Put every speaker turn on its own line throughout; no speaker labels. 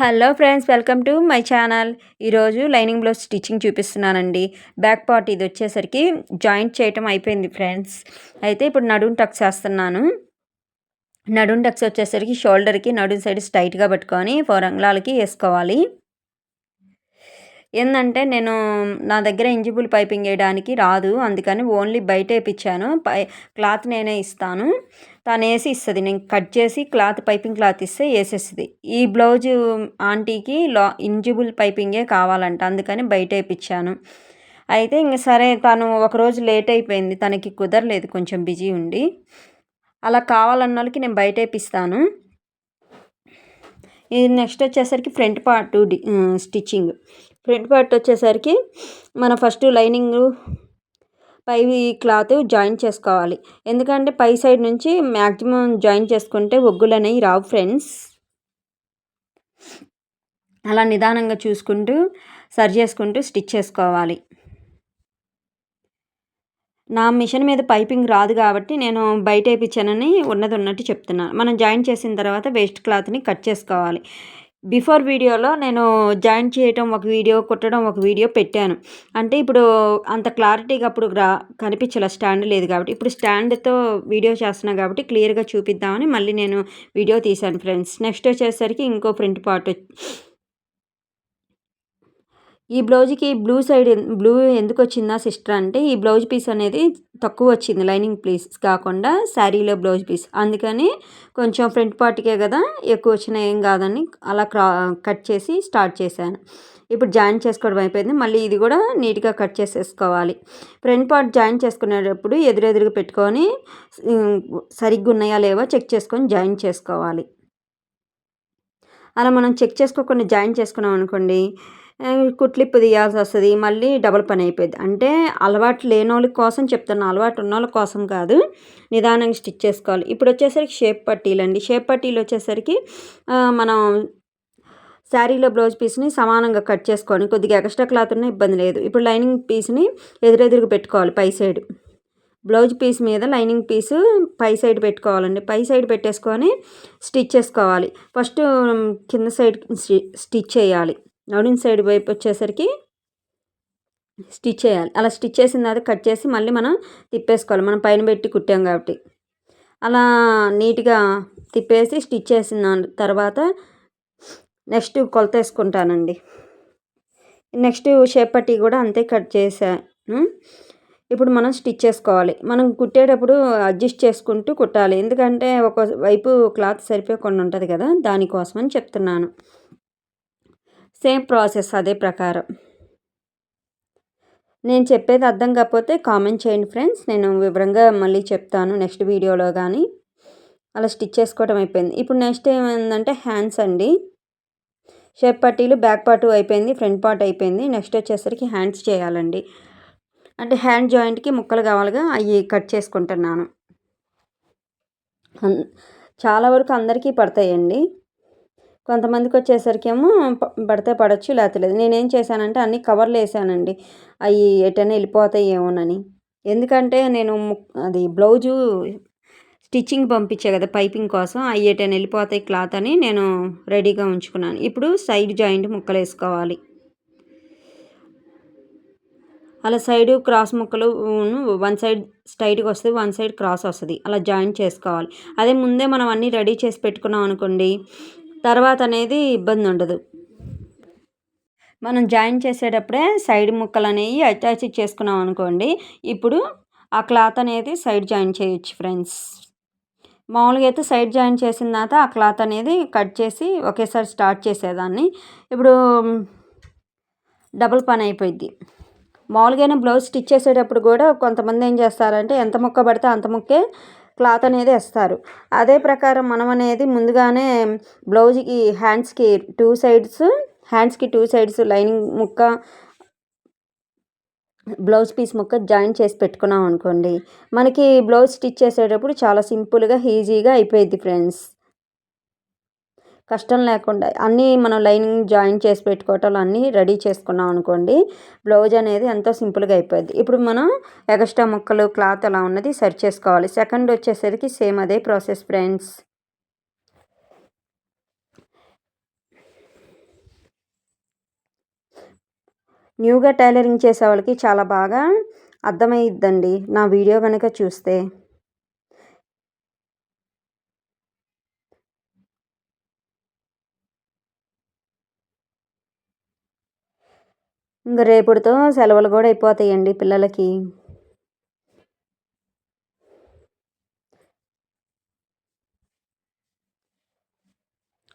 Hello friends welcome to my channel. ఈరోజు lining blouse stitching చూపిస్తున్నానండి. Back part ఇది వచ్చేసరికి జాయింట్ చేయటం అయిపోయింది ఫ్రెండ్స్. అయితే ఇప్పుడు నడుం టక్స్ చేస్తున్నాను. నడుం టక్స్ వచ్చేసరికి షోల్డర్కి నడుం సైడ్ స్ట్రైట్గా పెట్టుకొని ఫోర్ అంగుళాలకి వేసుకోవాలి. ఏంటంటే నేను నా దగ్గర ఇంజిబుల్ పైపింగ్ వేయడానికి రాదు. అందుకని ఓన్లీ బయట వేయించాను. పై క్లాత్ నేనే ఇస్తాను. తను వేసి ఇస్తుంది. నేను కట్ చేసి క్లాత్ పైపింగ్ క్లాత్ ఇస్తే వేసేస్తుంది. ఈ బ్లౌజ్ ఆంటీకి లా ఇంజిబుల్ పైపింగే కావాలంట. అందుకని బయట వేయించాను అయితే ఇంక సరే తను ఒకరోజు లేట్ అయిపోయింది. తనకి కుదరలేదు. కొంచెం బిజీ ఉండి. అలా కావాలన్న వాళ్ళకి నేను బయట వేపిస్తాను. ఇది నెక్స్ట్ వచ్చేసరికి front part stitching. Front part వచ్చేసరికి మన ఫస్ట్ లైనింగ్ పై క్లాత్ జాయిన్ చేసుకోవాలి. ఎందుకంటే పై సైడ్ నుంచి మ్యాక్సిమం జాయిన్ చేసుకుంటే ఒగ్గులు అనేవి రావు ఫ్రెండ్స్. అలా నిదానంగా చూసుకుంటూ సరి చేసుకుంటూ స్టిచ్ చేసుకోవాలి. నా మిషన్ మీద పైపింగ్ రాదు కాబట్టి నేను బయట వేయించానని ఉన్నది ఉన్నట్టు చెప్తున్నాను మనం జాయిన్ చేసిన తర్వాత వేస్ట్ క్లాత్ని కట్ చేసుకోవాలి. బిఫోర్ వీడియోలో నేను జాయిన్ చేయటం ఒక వీడియో కుట్టడం ఒక వీడియో పెట్టాను. అంటే ఇప్పుడు అంత క్లారిటీగా అప్పుడు రా కనిపించలే స్టాండ్ లేదు కాబట్టి. ఇప్పుడు స్టాండ్తో వీడియో చేస్తున్నాను కాబట్టి క్లియర్గా చూపిద్దామని మళ్ళీ నేను వీడియో తీశాను ఫ్రెండ్స్. నెక్స్ట్ వచ్చేసరికి ఇంకో ప్రింట్ పార్ట్ ఈ బ్లౌజ్కి బ్లూ సైడ్ బ్లూ ఎందుకు వచ్చిందా సిస్టర్ అంటే ఈ బ్లౌజ్ పీస్ అనేది తక్కువ వచ్చింది లైనింగ్ పీస్ కాకుండా శారీలో బ్లౌజ్ పీస్. అందుకని కొంచెం ఫ్రంట్ పార్ట్కే కదా ఎక్కువ వచ్చిన ఏం కాదని అలా క్రా కట్ చేసి స్టార్ట్ చేశాను. ఇప్పుడు జాయిన్ చేసుకోవడం అయిపోయింది మళ్ళీ ఇది కూడా నీట్గా కట్ చేసేసుకోవాలి. ఫ్రంట్ పార్ట్ జాయిన్ చేసుకునేటప్పుడు ఎదురెదురుగా పెట్టుకొని సరిగ్గా ఉన్నాయా లేవో చెక్ చేసుకొని జాయిన్ చేసుకోవాలి. అలా మనం చెక్ చేసుకోకుండా జాయిన్ చేసుకున్నాం అనుకోండి కుట్లిప్పు తీయాల్సి వస్తుంది మళ్ళీ డబల్ పని అయిపోయింది అంటే అలవాటు లేని వాళ్ళ కోసం చెప్తున్నా అలవాటు ఉన్న వాళ్ళ కోసం కాదు నిదానంగా స్టిచ్ చేసుకోవాలి. ఇప్పుడు వచ్చేసరికి షేప్ పట్టీలు అండి షేప్ పట్టీలు వచ్చేసరికి మనం శారీలో బ్లౌజ్ పీస్ని సమానంగా కట్ చేసుకొని కొద్దిగా ఎక్స్ట్రా క్లాత్ ఉన్న ఇబ్బంది లేదు. ఇప్పుడు లైనింగ్ పీస్ని ఎదురెదురుగా పెట్టుకోవాలి పై సైడ్. బ్లౌజ్ పీస్ మీద లైనింగ్ పీసు పై సైడ్ పెట్టుకోవాలండి. పై సైడ్ పెట్టేసుకొని స్టిచ్ చేసుకోవాలి. ఫస్ట్ కింద సైడ్ స్టిచ్ చేయాలి. నడుం సైడ్ వైపు వచ్చేసరికి స్టిచ్ చేయాలి. అలా స్టిచ్ చేసిన తర్వాత కట్ చేసి మళ్ళీ మనం తిప్పేసుకోవాలి. మనం పైన పెట్టి కుట్టాం కాబట్టి. అలా నీట్గా తిప్పేసి స్టిచ్ చేసిన తర్వాత నెక్స్ట్ కొలత వేసుకుంటానండి. నెక్స్ట్ షేప్ పట్టి కూడా అంతే కట్ చేశాను ఇప్పుడు మనం స్టిచ్ చేసుకోవాలి. మనం కుట్టేటప్పుడు అడ్జస్ట్ చేసుకుంటూ కుట్టాలి. ఎందుకంటే ఒక వైపు క్లాత్ సరిపోకుండా ఉంటుంది కదా దానికోసమని చెప్తున్నాను. సేమ్ ప్రాసెస్ అదే ప్రకారం. నేను చెప్పేది అర్థం కాకపోతే కామెంట్ చేయండి ఫ్రెండ్స్. నేను వివరంగా మళ్ళీ చెప్తాను నెక్స్ట్ వీడియోలో కానీ అలా స్టిచ్ చేసుకోవడం అయిపోయింది. ఇప్పుడు నెక్స్ట్ ఏమైందంటే హ్యాండ్స్ అండి. షేప్ పట్టీలు బ్యాక్ పార్ట్ అయిపోయింది ఫ్రంట్ పార్ట్ అయిపోయింది. నెక్స్ట్ వచ్చేసరికి హ్యాండ్స్ చేయాలండి. అంటే హ్యాండ్ జాయింట్కి ముక్కలు కావాలిగా అవి కట్ చేసుకుంటున్నాను. చాలా వరకు అందరికీ పడతాయండి. కొంతమందికి వచ్చేసరికి ఏమో పడితే పడవచ్చు లేకపోతే లేదు. నేనేం చేశానంటే అన్ని కవర్లు వేసానండి. అవి ఎటైనా వెళ్ళిపోతాయి ఏమోనని ఎందుకంటే నేను అది బ్లౌజు స్టిచ్చింగ్ పంపించే కదా పైపింగ్ కోసం. అవి ఎటైనా వెళ్ళిపోతాయి క్లాత్ అని నేను రెడీగా ఉంచుకున్నాను. ఇప్పుడు సైడ్ జాయింట్ ముక్కలు వేసుకోవాలి. అలా సైడ్ క్రాస్ ముక్కలు వన్ సైడ్ స్ట్రైట్గా వస్తుంది వన్ సైడ్ క్రాస్ వస్తుంది. అలా జాయింట్ చేసుకోవాలి. అదే ముందే మనం అన్నీ రెడీ చేసి పెట్టుకున్నాం అనుకోండి తర్వాత అనేది ఇబ్బంది ఉండదు. మనం జాయిన్ చేసేటప్పుడే సైడ్ ముక్కలు అనేవి అటాచ్ చేసుకున్నాం అనుకోండి ఇప్పుడు ఆ క్లాత్ అనేది సైడ్ జాయిన్ చేయొచ్చు ఫ్రెండ్స్. మామూలుగా అయితే సైడ్ జాయిన్ చేసిన తర్వాత ఆ క్లాత్ అనేది కట్ చేసి ఒకేసారి స్టార్ట్ చేసేదాన్ని. ఇప్పుడు డబుల్ పని అయిపోయింది మామూలుగానే బ్లౌజ్ స్టిచ్ చేసేటప్పుడు కూడా కొంతమంది ఏం చేస్తారంటే ఎంత ముక్క పడితే అంత ముక్కే క్లాత్ అనేది వేస్తారు. అదే ప్రకారం మనం అనేది ముందుగానే బ్లౌజ్కి హ్యాండ్స్కి టూ సైడ్స్ హ్యాండ్స్కి టూ సైడ్స్ లైనింగ్ ముక్క బ్లౌజ్ పీస్ ముక్క జాయిన్ చేసి పెట్టుకున్నాం అనుకోండి మనకి బ్లౌజ్ స్టిచ్ చేసేటప్పుడు చాలా సింపుల్గా ఈజీగా అయిపోయింది ఫ్రెండ్స్. కష్టం లేకుండా అన్నీ మనం లైనింగ్ జాయిన్ చేసి పెట్టుకోవటం అన్నీ రెడీ చేసుకున్నాం అనుకోండి బ్లౌజ్ అనేది ఎంతో సింపుల్గా అయిపోయింది ఇప్పుడు మనం ఎగస్ట్రా ముక్కలు క్లాత్ అలా ఉన్నది సెర్చ్ చేసుకోవాలి. సెకండ్ వచ్చేసరికి సేమ్ అదే ప్రాసెస్ ఫ్రెండ్స్. న్యూగా టైలరింగ్ చేసే వాళ్ళకి చాలా బాగా అర్థమయ్యిద్దండి నా వీడియో కనుక చూస్తే. ఇంక రేపటితో సెలవులు కూడా అయిపోతాయండి పిల్లలకి.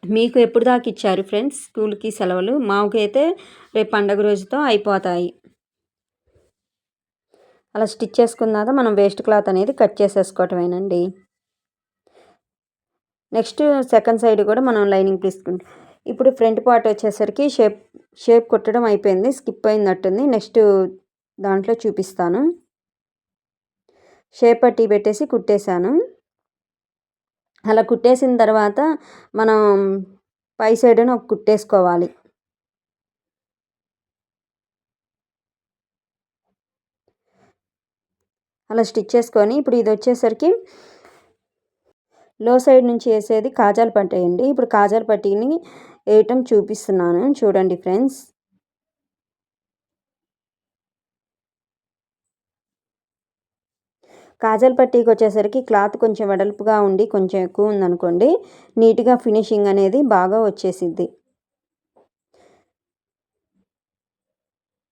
మీకు ఎప్పుడు దాకా ఇచ్చారు ఫ్రెండ్స్ స్కూల్కి సెలవులు? మాకైతే రేపు పండగ రోజుతో అయిపోతాయి. అలా స్టిచ్ చేసుకున్నాక మనం వేస్ట్ క్లాత్ అనేది కట్ చేసేసుకోవటమేనండి. నెక్స్ట్ సెకండ్ సైడ్ కూడా మనం లైనింగ్ తీసుకుంటాం. ఇప్పుడు ఫ్రంట్ పార్ట్ వచ్చేసరికి షేప్ షేప్ కొట్టడం అయిపోయింది స్కిప్ అయినట్టుంది. నెక్స్ట్ దాంట్లో చూపిస్తాను. షేప్ పట్టి పెట్టేసి కుట్టేశాను. అలా కుట్టేసిన తర్వాత మనం పై సైడ్ని ఒక కుట్టేసుకోవాలి. అలా స్టిచ్ చేసుకొని ఇప్పుడు ఇది వచ్చేసరికి లో సైడ్ నుంచి వేసేది కాజాలు పట్టేయండి ఇప్పుడు కాజాలు పట్టిని వేయటం చూపిస్తున్నాను. చూడండి ఫ్రెండ్స్. కాజల్ పట్టీకి వచ్చేసరికి క్లాత్ కొంచెం వెడల్పుగా ఉండి కొంచెం ఎక్కువ ఉందనుకోండి నీట్గా ఫినిషింగ్ అనేది బాగా వచ్చేసిద్ది.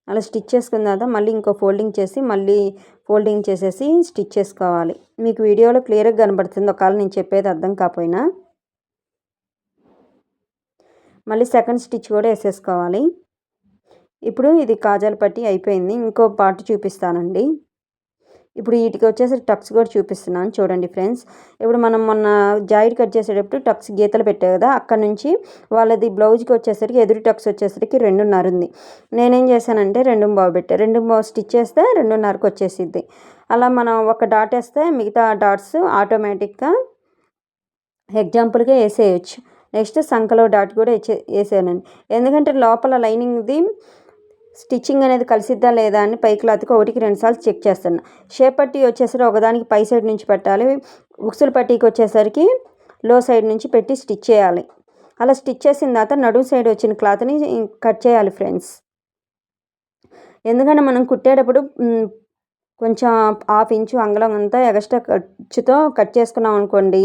అలా స్టిచ్ చేసుకున్న తర్వాత మళ్ళీ ఇంకో ఫోల్డింగ్ చేసి మళ్ళీ ఫోల్డింగ్ చేసేసి స్టిచ్ చేసుకోవాలి. మీకు వీడియోలో క్లియర్గా కనబడుతుంది. ఒకవేళ నేను చెప్పేది అర్థం కాకపోయినా మళ్ళీ సెకండ్ స్టిచ్ కూడా వేసేసుకోవాలి. ఇప్పుడు ఇది కాజాల పట్టి అయిపోయింది. ఇంకో పార్ట్ చూపిస్తానండి. ఇప్పుడు వీటికి వచ్చేసి టక్స్ కూడా చూపిస్తున్నాను చూడండి ఫ్రెండ్స్ ఇప్పుడు మనం మొన్న జాయిడ్ కట్ చేసేటప్పుడు టక్స్ గీతలు పెట్టాయి కదా అక్కడ నుంచి వాళ్ళది బ్లౌజ్కి వచ్చేసరికి ఎదురు టక్స్ వచ్చేసరికి రెండున్నర ఉంది. నేనేం చేశానంటే రెండు బాబు పెట్టా. రెండు బాబు స్టిచ్ చేస్తే రెండున్నరకు వచ్చేసిద్ది. అలా మనం ఒక డాట్ వేస్తే మిగతా డాట్స్ ఆటోమేటిక్గా ఎగ్జాంపుల్గా వేసేయచ్చు. నెక్స్ట్ సంఖలో డాట్ కూడా వేసే వేసానండి. ఎందుకంటే లోపల లైనింగ్ది స్టిచ్చింగ్ అనేది కలిసిద్దా లేదా అని పై క్లాత్కి ఒకటికి రెండుసార్లు చెక్ చేస్తాను. షేప్ పట్టీ వచ్చేసరికి ఒకదానికి పై సైడ్ నుంచి పెట్టాలి. ఉక్సులు పట్టీకి వచ్చేసరికి లో సైడ్ నుంచి పెట్టి స్టిచ్ చేయాలి. అలా స్టిచ్ చేసిన తర్వాత నడుము సైడ్ వచ్చిన క్లాత్ని కట్ చేయాలి ఫ్రెండ్స్. ఎందుకంటే మనం కుట్టేటప్పుడు కొంచెం హాఫ్ ఇంచు అంగళం అంతా ఎక్స్ట్రా ఖర్చుతో కట్ చేసుకున్నాం అనుకోండి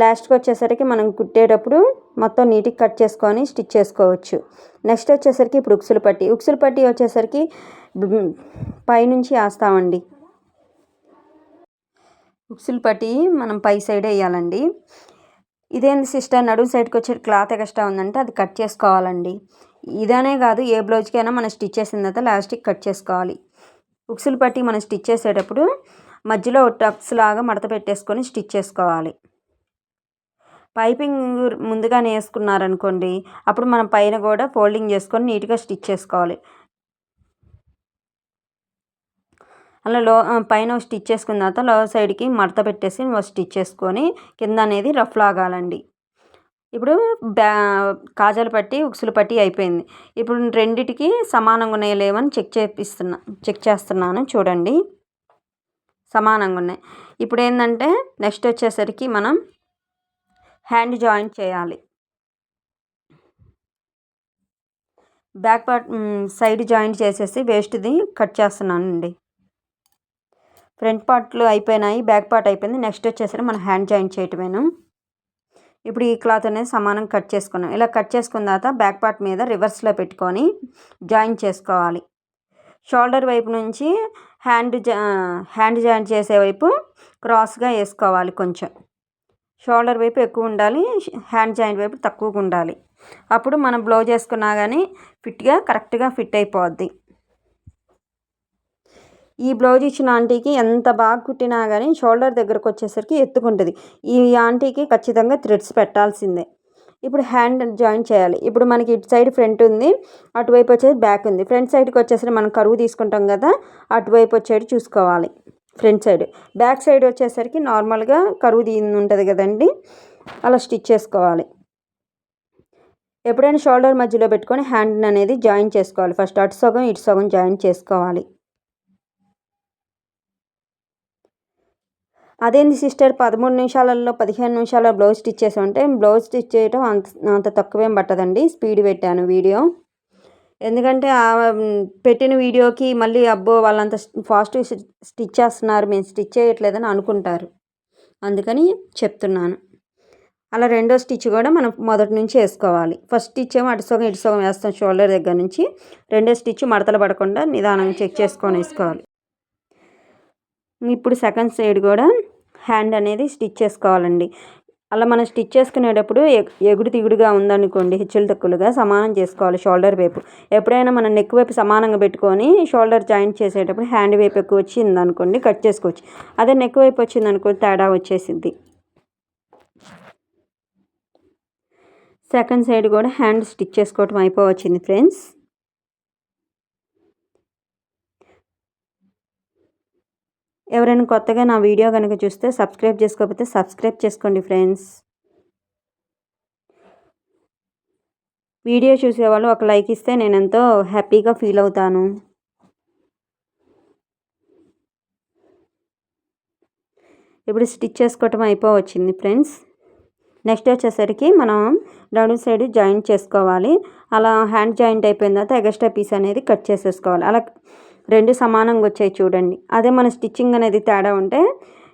లాస్ట్కి వచ్చేసరికి మనం కుట్టేటప్పుడు మొత్తం నీట్గా కట్ చేసుకొని స్టిచ్ చేసుకోవచ్చు. నెక్స్ట్ వచ్చేసరికి ఇప్పుడు ఉక్సులు పట్టి ఉక్సులు పట్టి వచ్చేసరికి పైనుంచి వేస్తామండి ఉక్సులు పట్టి మనం పై సైడ్ వేయాలండి. ఇదేంది సిస్టర్? నడుము సైడ్కి వచ్చే క్లాత్ ఎక్స్ట్రా ఉందంటే అది కట్ చేసుకోవాలండి. ఇదనే కాదు ఏ బ్లౌజ్కైనా మనం స్టిచ్ చేసిన తర్వాత లాస్ట్కి కట్ చేసుకోవాలి. ఉక్సులు పట్టి మనం స్టిచ్ చేసేటప్పుడు మధ్యలో టక్స్ లాగా మడత పెట్టేసుకొని స్టిచ్ చేసుకోవాలి. పైపింగ్ ముందుగానే వేసుకున్నారనుకోండి అప్పుడు మనం పైన కూడా ఫోల్డింగ్ చేసుకొని నీట్గా స్టిచ్ చేసుకోవాలి. అలా లో పైన స్టిచ్ చేసుకున్న తర్వాత లో సైడ్కి మడత పెట్టేసి స్టిచ్ చేసుకొని కింద అనేది రఫ్ లాగాలండి. ఇప్పుడు బ్యా కాజాలు పట్టి ఉక్సులు పట్టి అయిపోయింది. ఇప్పుడు రెండిటికి సమానంగా ఉన్నాయో లేవని చెక్ చేపిస్తున్నా చెక్ చేస్తున్నాను చూడండి. సమానంగా ఉన్నాయి. ఇప్పుడు ఏంటంటే నెక్స్ట్ వచ్చేసరికి మనం హ్యాండ్ జాయింట్ చేయాలి. బ్యాక్ పార్ట్ సైడ్ జాయింట్ చేసేసి వేస్ట్ది కట్ చేస్తున్నానండి. ఫ్రంట్ పార్ట్లు అయిపోయినాయి బ్యాక్ పార్ట్ అయిపోయింది నెక్స్ట్ వచ్చేసరికి మనం హ్యాండ్ జాయింట్ చేయటమేను. ఇప్పుడు ఈ క్లాత్ అనేది సమానం కట్ చేసుకున్నాం. ఇలా కట్ చేసుకున్న తర్వాత బ్యాక్ పార్ట్ మీద రివర్స్లో పెట్టుకొని జాయిన్ చేసుకోవాలి. షోల్డర్ వైపు నుంచి హ్యాండ్ జా హ్యాండ్ జాయింట్ చేసే వైపు క్రాస్గా వేసుకోవాలి కొంచెం. షోల్డర్ వైపు ఎక్కువ ఉండాలి హ్యాండ్ జాయింట్ వైపు తక్కువగా ఉండాలి. అప్పుడు మనం బ్లౌజ్ చేసుకున్నా కానీ ఫిట్గా కరెక్ట్గా ఫిట్ అయిపోద్ది. ఈ బ్లౌజ్ ఇచ్చిన ఆంటీకి ఎంత బాగా కుట్టినా కానీ షోల్డర్ దగ్గరకు వచ్చేసరికి ఎత్తుకుంటుంది. ఈ ఆంటీకి ఖచ్చితంగా థ్రెడ్స్ పెట్టాల్సిందే. ఇప్పుడు హ్యాండ్ జాయిన్ చేయాలి. ఇప్పుడు మనకి ఇటు సైడ్ ఫ్రంట్ ఉంది అటువైపు వచ్చేది బ్యాక్ ఉంది. ఫ్రంట్ సైడ్కి వచ్చేసరికి మనం కరువు తీసుకుంటాం కదా అటువైపు వచ్చేది చూసుకోవాలి. Front side. బ్యాక్ సైడ్ వచ్చేసరికి నార్మల్గా కరువు దీని ఉంటుంది కదండి. అలా స్టిచ్ చేసుకోవాలి. ఎప్పుడైనా షోల్డర్ మధ్యలో పెట్టుకొని హ్యాండ్ అనేది జాయిన్ చేసుకోవాలి. ఫస్ట్ అటు సగం ఇటు సగం జాయిన్ చేసుకోవాలి. అదేంది సిస్టర్? పదమూడు నిమిషాలలో పదిహేను నిమిషాల బ్లౌజ్ స్టిచ్ చేసామంటే బ్లౌజ్ స్టిచ్ చేయడం అంత అంత తక్కువేం పట్టదండి. స్పీడ్ పెట్టాను వీడియో. ఎందుకంటే పెట్టిన వీడియోకి మళ్ళీ అబ్బో వాళ్ళంత ఫాస్ట్ స్టిచ్ చేస్తున్నారు మేము స్టిచ్ చేయట్లేదని అనుకుంటారు. అందుకని చెప్తున్నాను. అలా రెండో స్టిచ్ కూడా మనం మొదటి నుంచి వేసుకోవాలి. ఫస్ట్ స్టిచ్ ఏమో అటు సగం ఇటు సగం వేస్తాం షోల్డర్ దగ్గర నుంచి. రెండో స్టిచ్ మడతలు పడకుండా నిదానంగా చెక్ చేసుకొని వేసుకోవాలి. ఇప్పుడు సెకండ్ సైడ్ కూడా హ్యాండ్ అనేది స్టిచ్ చేసుకోవాలండి. అలా మనం స్టిచ్ చేసుకునేటప్పుడు ఎగుడు తిగుడుగా ఉందనుకోండి హెచ్చులు తక్కువలుగా సమానం చేసుకోవాలి షోల్డర్ వైపు. ఎప్పుడైనా మనం నెక్ వైపు సమానంగా పెట్టుకొని షోల్డర్ జాయింట్ చేసేటప్పుడు హ్యాండ్ వైపు ఎక్కువ వచ్చింది అనుకోండి కట్ చేసుకోవచ్చు. అదే నెక్ వైపు వచ్చింది అనుకోండి తేడా వచ్చేసింది సెకండ్ సైడ్ కూడా హ్యాండ్ స్టిచ్ చేసుకోవటం అయిపోవచ్చింది ఫ్రెండ్స్. ఎవరైనా కొత్తగా నా వీడియో కనుక చూస్తే సబ్స్క్రైబ్ చేసుకోకపోతే సబ్స్క్రైబ్ చేసుకోండి ఫ్రెండ్స్. వీడియో చూసేవాళ్ళు ఒక లైక్ ఇస్తే నేను ఎంతో హ్యాపీగా ఫీల్ అవుతాను. ఇప్పుడు స్టిచ్ చేసుకోవటం అయిపోవచ్చింది ఫ్రెండ్స్. నెక్స్ట్ వచ్చేసరికి మనం డౌన్ సైడ్ జాయింట్ చేసుకోవాలి. అలా హ్యాండ్ జాయింట్ అయిపోయిన తర్వాత ఎగస్ట్రా పీస్ అనేది కట్ చేసేసుకోవాలి. అలా రెండు సమానంగా వచ్చాయి చూడండి. అదే మన స్టిచ్చింగ్ అనేది తేడా ఉంటే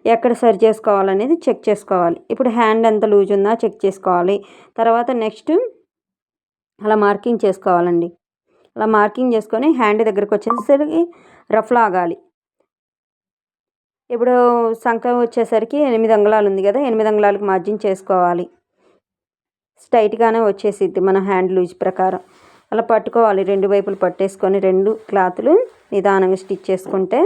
ఎక్కడ సరి చేసుకోవాలనేది చెక్ చేసుకోవాలి. ఇప్పుడు హ్యాండ్ ఎంత లూజ్ ఉందా చెక్ చేసుకోవాలి. తర్వాత నెక్స్ట్ అలా మార్కింగ్ చేసుకోవాలండి. అలా మార్కింగ్ చేసుకొని హ్యాండ్ దగ్గరకు వచ్చేసరికి రఫ్ లాగాలి. ఇప్పుడు సంఖ వచ్చేసరికి ఎనిమిది అంగుళాలు ఉంది కదా ఎనిమిది అంగుళాలకు మార్జిన్ చేసుకోవాలి. స్ట్రైట్గానే వచ్చేసిద్ది మన హ్యాండ్ లూజ్ ప్రకారం. అలా పట్టుకోవాలి. రెండు వైపులు పట్టేసుకొని రెండు క్లాతులు నిదానంగా స్టిచ్ చేసుకుంటే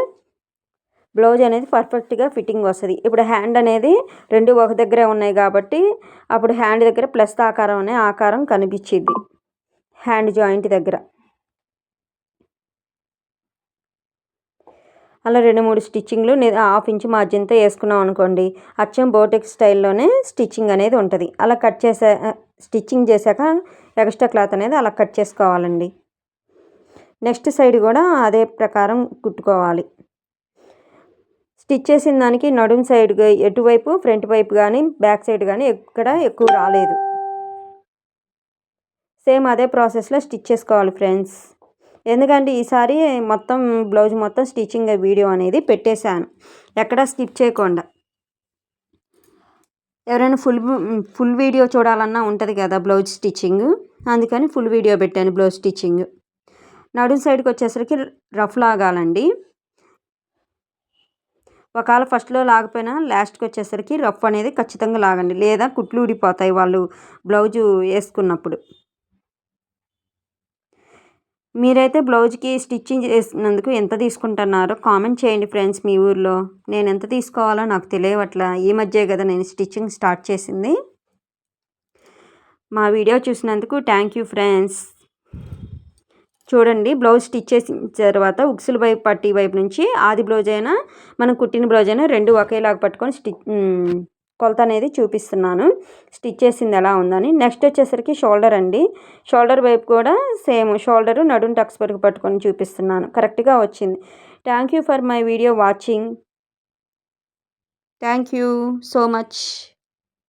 బ్లౌజ్ అనేది పర్ఫెక్ట్గా ఫిట్టింగ్ వస్తుంది. ఇప్పుడు హ్యాండ్ అనేది రెండు ఒక దగ్గరే ఉన్నాయి కాబట్టి అప్పుడు హ్యాండ్ దగ్గర ప్లస్ ఆకారం అనే ఆకారం కనిపించింది హ్యాండ్ జాయింట్ దగ్గర. అలా రెండు మూడు స్టిచ్చింగ్లు హాఫ్ ఇంచ్ మార్జిన్తో వేసుకున్నాం అనుకోండి అచ్చం బోటెక్ స్టైల్లోనే స్టిచ్చింగ్ అనేది ఉంటుంది. అలా కట్ చేసే స్టిచ్చింగ్ చేశాక ఎక్స్ట్రా క్లాత్ అనేది అలా కట్ చేసుకోవాలండి. నెక్స్ట్ సైడ్ కూడా అదే ప్రకారం కుట్టుకోవాలి. స్టిచ్ చేసిన దానికి నడుం సైడ్ ఎటువైపు ఫ్రంట్ వైపు కానీ బ్యాక్ సైడ్ కానీ ఎక్కడ ఎక్కువ రాలేదు. సేమ్ అదే ప్రాసెస్లో స్టిచ్ చేసుకోవాలి ఫ్రెండ్స్. ఎందుకంటే ఈసారి మొత్తం బ్లౌజ్ మొత్తం స్టిచ్చింగ్ వీడియో అనేది పెట్టేశాను. ఎక్కడ స్కిప్ చేయకుండా. ఎవరైనా ఫుల్ ఫుల్ వీడియో చూడాలన్నా ఉంటుంది కదా బ్లౌజ్ స్టిచ్చింగ్. అందుకని ఫుల్ వీడియో పెట్టాను బ్లౌజ్ స్టిచ్చింగ్. నడుం సైడ్కి వచ్చేసరికి రఫ్ లాగాలండి. ఒకవేళ ఫస్ట్లో లాగపోయినా లాస్ట్కి వచ్చేసరికి రఫ్ అనేది ఖచ్చితంగా లాగండి. లేదా కుట్లు ఊడిపోతాయి వాళ్ళు బ్లౌజు వేసుకున్నప్పుడు. మీరైతే బ్లౌజ్కి స్టిచ్చింగ్ చేసినందుకు ఎంత తీసుకుంటున్నారో కామెంట్ చేయండి ఫ్రెండ్స్ మీ ఊర్లో. నేను ఎంత తీసుకోవాలో నాకు తెలియవట్లా. ఈ మధ్య కదా నేను స్టిచ్చింగ్ స్టార్ట్ చేసింది. మా వీడియో చూసినందుకు థ్యాంక్ యూ ఫ్రెండ్స్. చూడండి బ్లౌజ్ స్టిచ్ చేసిన తర్వాత ఉక్సుల వైపు పట్టి వైపు నుంచి ఆది బ్లౌజ్ అయినా మనం కుట్టిన బ్లౌజ్ అయినా రెండు ఒకేలాగా పట్టుకొని స్టిచ్ కొలత అనేది చూపిస్తున్నాను. స్టిచ్ చేసింది ఎలా ఉందని. నెక్స్ట్ వచ్చేసరికి షోల్డర్ అండి. షోల్డర్ వైపు కూడా సేమ్ షోల్డరు నడుం టక్స్ వరకు పట్టుకొని చూపిస్తున్నాను. కరెక్ట్గా వచ్చింది. Thank you for my video watching. Thank you so much.